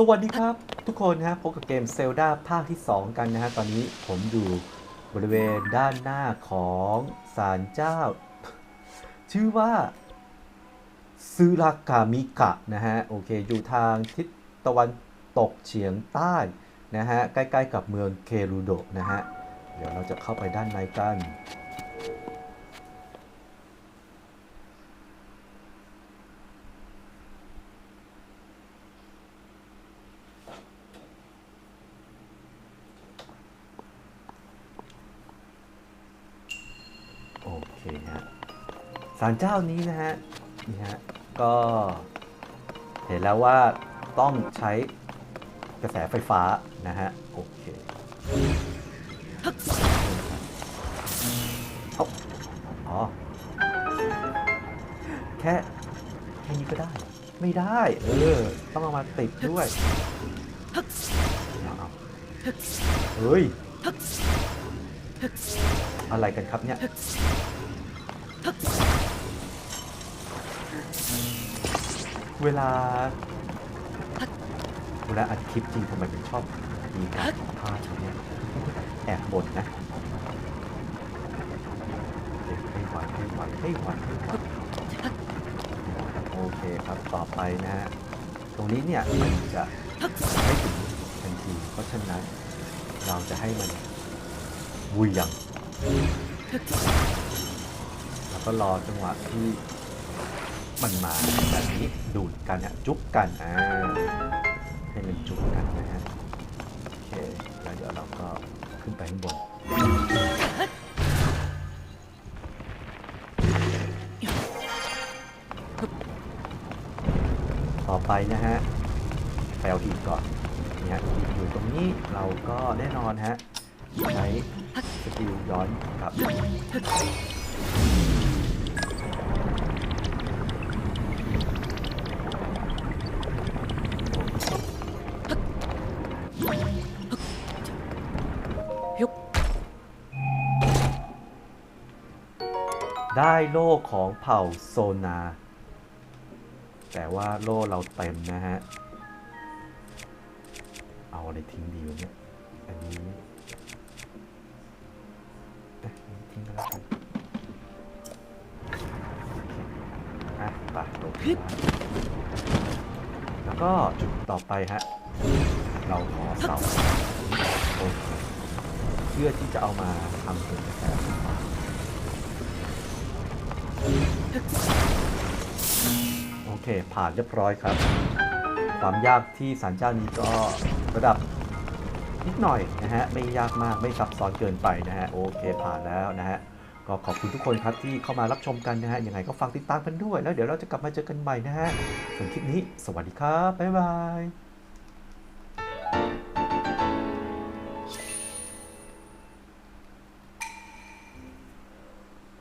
สวัสดีครับ ทุกคนนะฮะพบกับเกม Zelda ภาคที่ 2 กันนะฮะตอนนี้ผมอยู่บริเวณด้านหน้าของศาลเจ้า ชื่อว่าซึรากามิกะนะฮะโอเค อยู่ทางทิศตะวันตกเฉียงใต้นะฮะใกล้ๆกับเมืองเครูโดะนะฮะเดี๋ยวเราจะเข้าไปด้านในกัน ฮะศาลเจ้านี้นะฮะนี่ฮะก็เห็นแล้วว่าต้องใช้กระแสไฟฟ้านะฮะโอเคเอาอ๋อแค่แค่นี้ก็ได้ ไม่ได้ เออ ต้องเอามาติดด้วยเฮ้ย อะไรกันครับเนี่ย เวลา เวลาอัดคลิปจริงทำไมถึงชอบมีการพลาดอย่างเนี้ยแอบบ่นนะให้ไหวให้ไหวให้ไหวให้ไหวโอเคครับต่อไปนะฮะตรงนี้เนี่ยมันจะไม่ถึงทันที เพราะฉะนั้นเราจะให้มันวุยยัง ก็รอจังหวะที่มันมาแบบนี้ดูดกันอะจุ๊บกันอ่าให้มันจุ๊บกันนะฮะโอเคแล้วเดี๋ยวเราก็ขึ้นไปข้างบนต่อไปนะฮะไปเอาหินก่อนเนี่ยอยู่ตรงนี้เราก็แน่นอนฮะใช้สกิลย้อนกลับ ได้โล่ของเผ่าโซนา แต่ว่าโล่เราเต็มนะฮะ เอาอะไรทิ้งดีวะเนี่ย อันนี้ทิ้งแล้วกันอะไปลงมาแล้วก็จุดต่อไปฮะ เราขอเสาโอเค พื่อที่จะเอามาทำเป็นกระแสไฟฟ้าโอเค ผ่านเรียบร้อยครับ ความยากที่สารเจ้านี้ก็ระดับนิดหน่อยนะฮะ ไม่ยากมากไม่ซับซ้อนเกินไปนะฮะ โอเค ผ่านแล้วนะฮะ ก็ขอบคุณทุกคนครับที่เข้ามารับชมกันนะฮะ ยังไงก็ฝากติดตามกันด้วย แล้วเดี๋ยวเราจะกลับมาเจอกันใหม่นะฮะส่วนคลิปนี้ สวัสดีครับ บ๊ายบาย